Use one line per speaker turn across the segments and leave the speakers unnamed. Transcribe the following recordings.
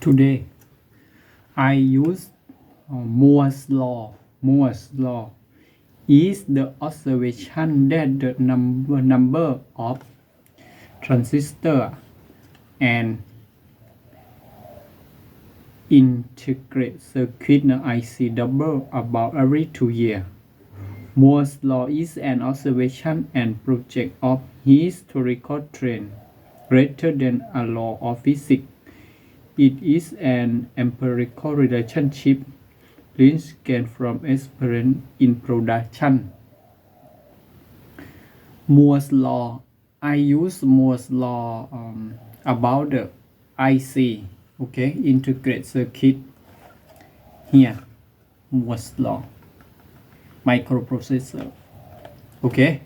Today, I use uh, Moore's law. Moore's law is the observation that the number number of transistor and integrate circuit IC double about every two year. Moore's law is an observation and project of historical trend rather than a law of physics. It is an empirical relationship linked gain from experience in production. Moore's law. I use Moore's law um, about the IC, okay, integrate circuit. Here, Moore's law, microprocessor. Okay,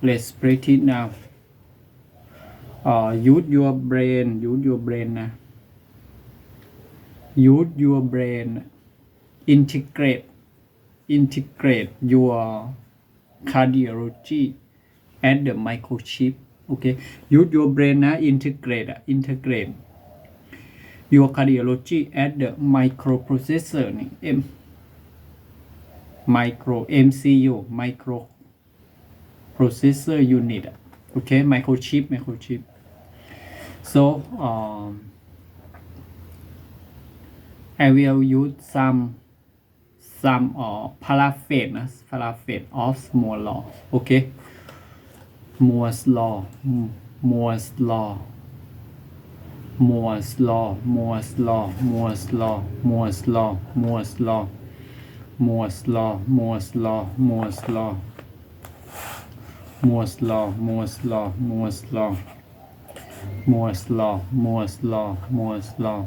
let's break it now. Uh, use your brain, use your brain นะ use your brain integrate integrate your cardiology at the microchip okay use your brain นะ integrate อะ integrate your cardiology at the microprocessor นี่ M micro MCU micro processor unit อะ okay microchip microchip so um I will use some some uh, paraphase นะ paraphase of Moore's law okay Moore's law Moore's law Moore's law Moore's law Moore's law Moore's law Moore's law Moore's law Moore's law Moore's law Moore's law Moore's law Moore's law Moore's law Moore's law Moore's law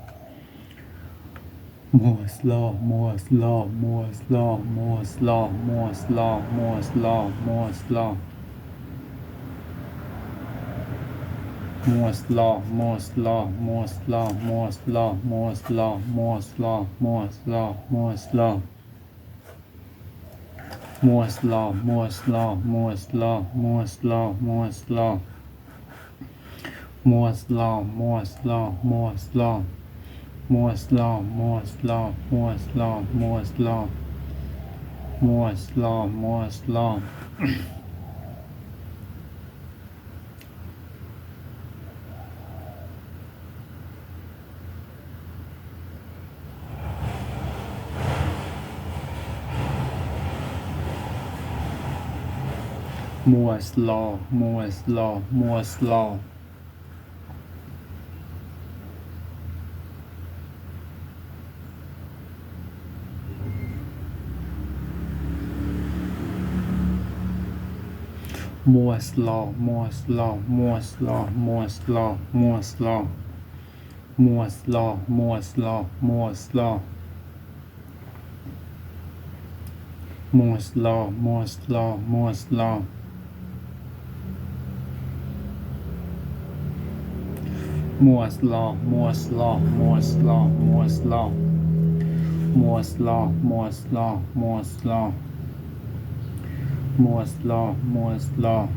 Moore's law, Moore's law, Moore's law, Moore's law, Moore's law, Moore's law, Moore's law. Moore's law, Moore's law, Moore's law, Moore's law, Moore's law, Moore's law, Moore's law, Moore's law. Moore's law, Moore's law, Moore's law, Moore's law, Moore's law. Moore's law, Moore's law, Moore's law more slow, more slow, more slow, more slow, more slow, more slow. more slow, more slow, more slow. Moore's law Moore's law Moore's law Moore's law Moore's law Moore's law Moore's law Moore's law Moore's law Moore's law Moore's law Moore's law Moore's law Moore's law Moore's law Moore's law Moore's law Moore's law Moore's law Moore's law.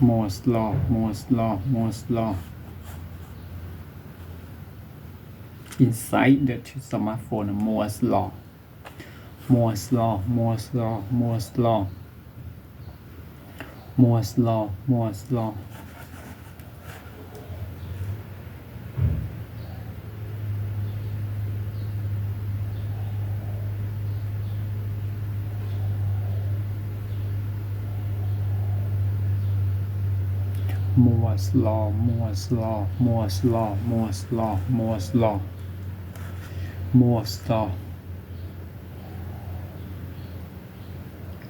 Moore's law Moore's law Moore's law. Inside the smartphone Moore's law. Moore's law Moore's law Moore's law. Moore's law Moore's law Moore's law Moore's law Moore's law Moore's law Moore's law. Moore's law.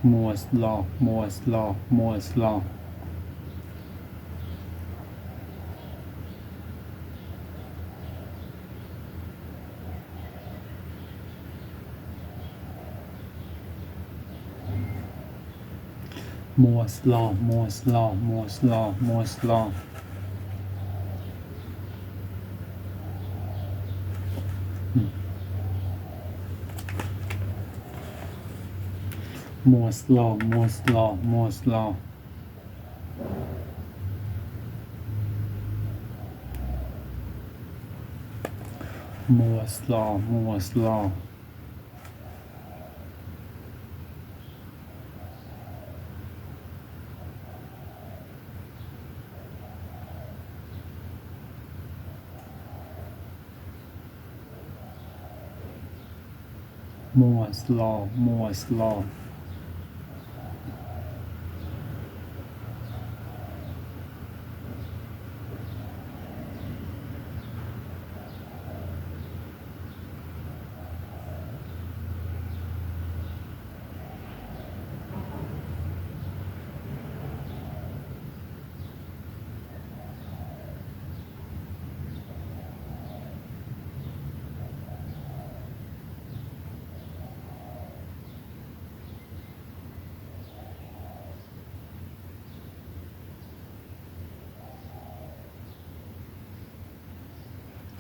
Moore's law Moore's law Moore's law Moore's law, Moore's law, Moore's law, Moore's law. Hmm. Moore's law, Moore's law, Moore's law. Moore's law, Moore's law. Moore's law Moore's law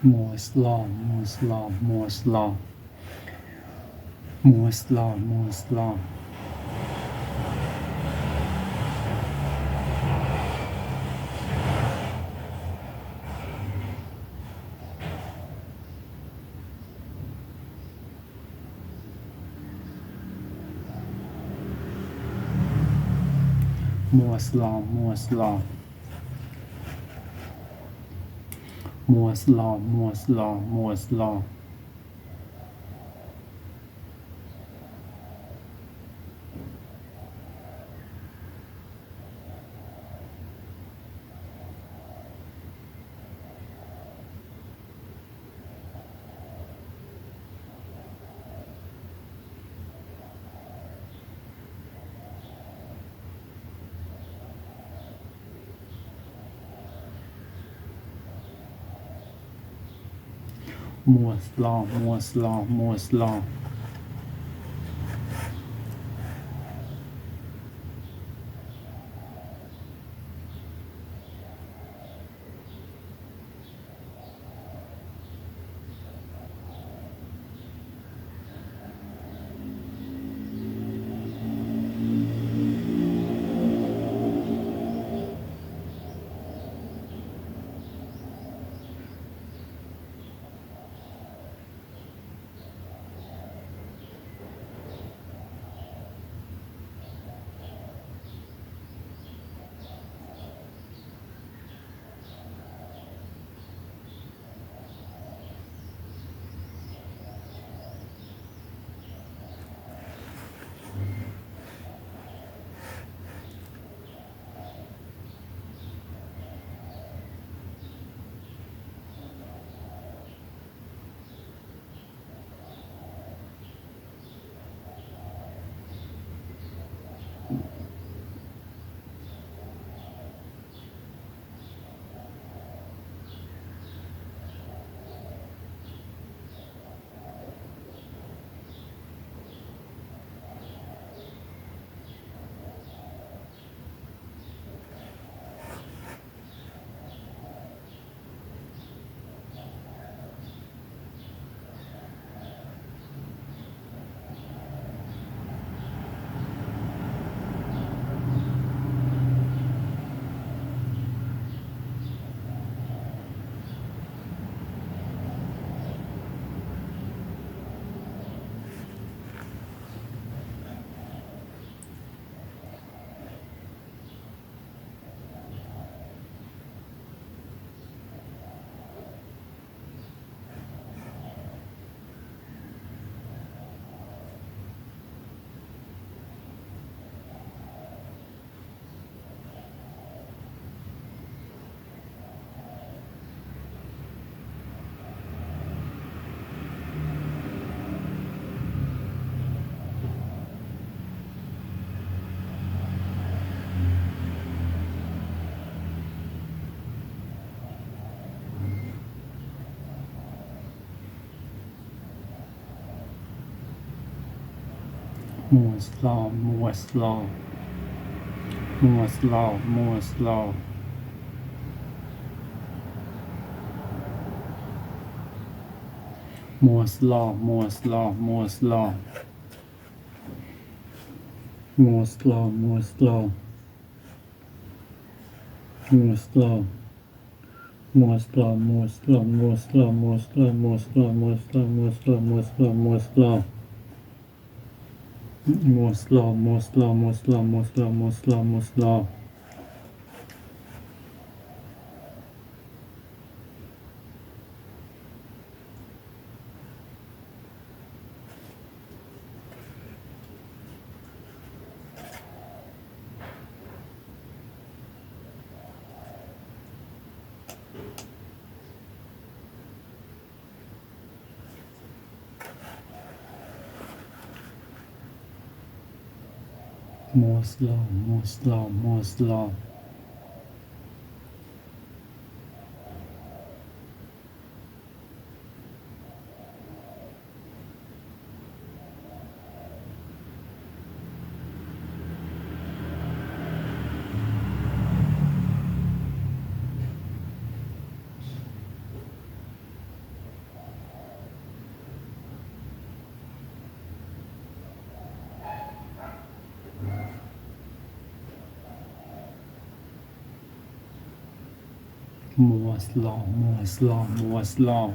Moore's law Moore's law Moore's law. Moore's law Moore's law. Moore's law Moore's law Moore's law Moore's law Moore's law Moore's law Moore's law Moore's law Moore's law, Moore's law, Moore's law, Moore's law. Moore's law, Moore's law, Moore's law. Moore's law, Moore's law. Moore's law. Moore's law, Moore's law, Moore's law, Moore's law, Moore's law, Moore's law, Moore's law, Moore's law, Moore's law. More slow, more slow, more slow, more slow, more slow, more slow. most low, most low, most low. more slow, more slow, more slow.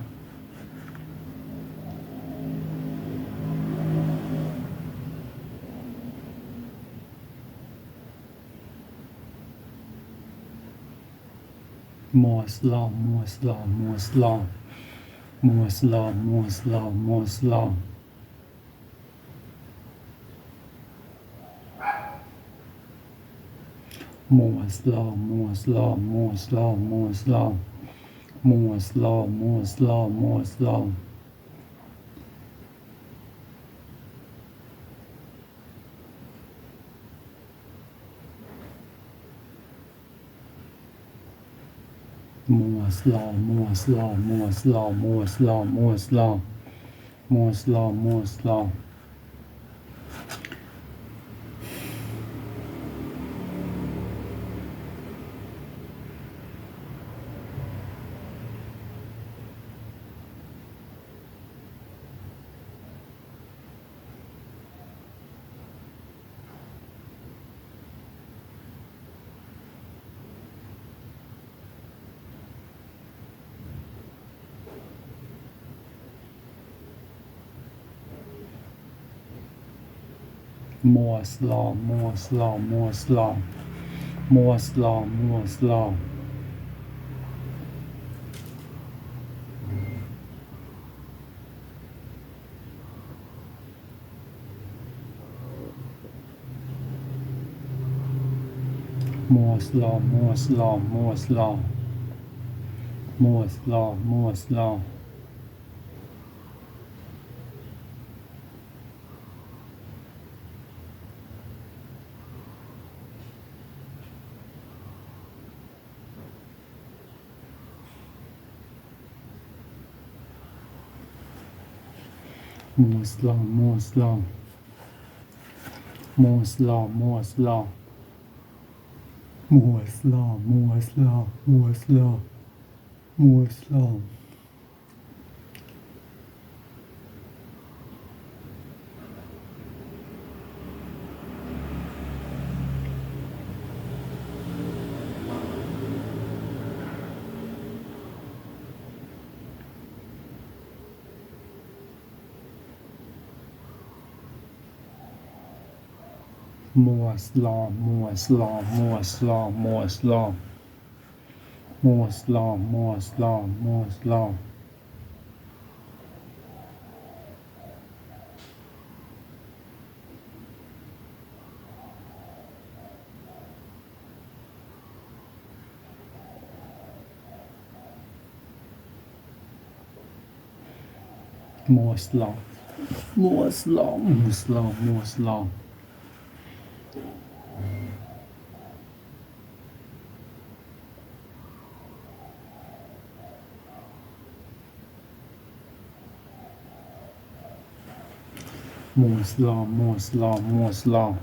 More slow, more slow, more slow, more slow, more slow, more slow. Moore's law. Moore's law, Moore's law, Moore's law, Moore's law. Moore's law, Moore's law, Moore's law. Moore's law, Moore's law, Moore's law, Moore's law, Moore's law. Moore's law. Moore's law, Moore's law, Moore's law. Moore's law, Moore's law. Moore's law, Moore's law, Moore's law. Moore's law, Moore's law. more slow, more slow, more slow, more slow, more slow, more slow, more slow, more slow. Moore's law, Moore's law, Moore's law, Moore's law. Moore's law, Moore's law, Moore's law. Moore's law, Moore's law, Moore's law, Moore's law. Moore's law Moore's law Moore's law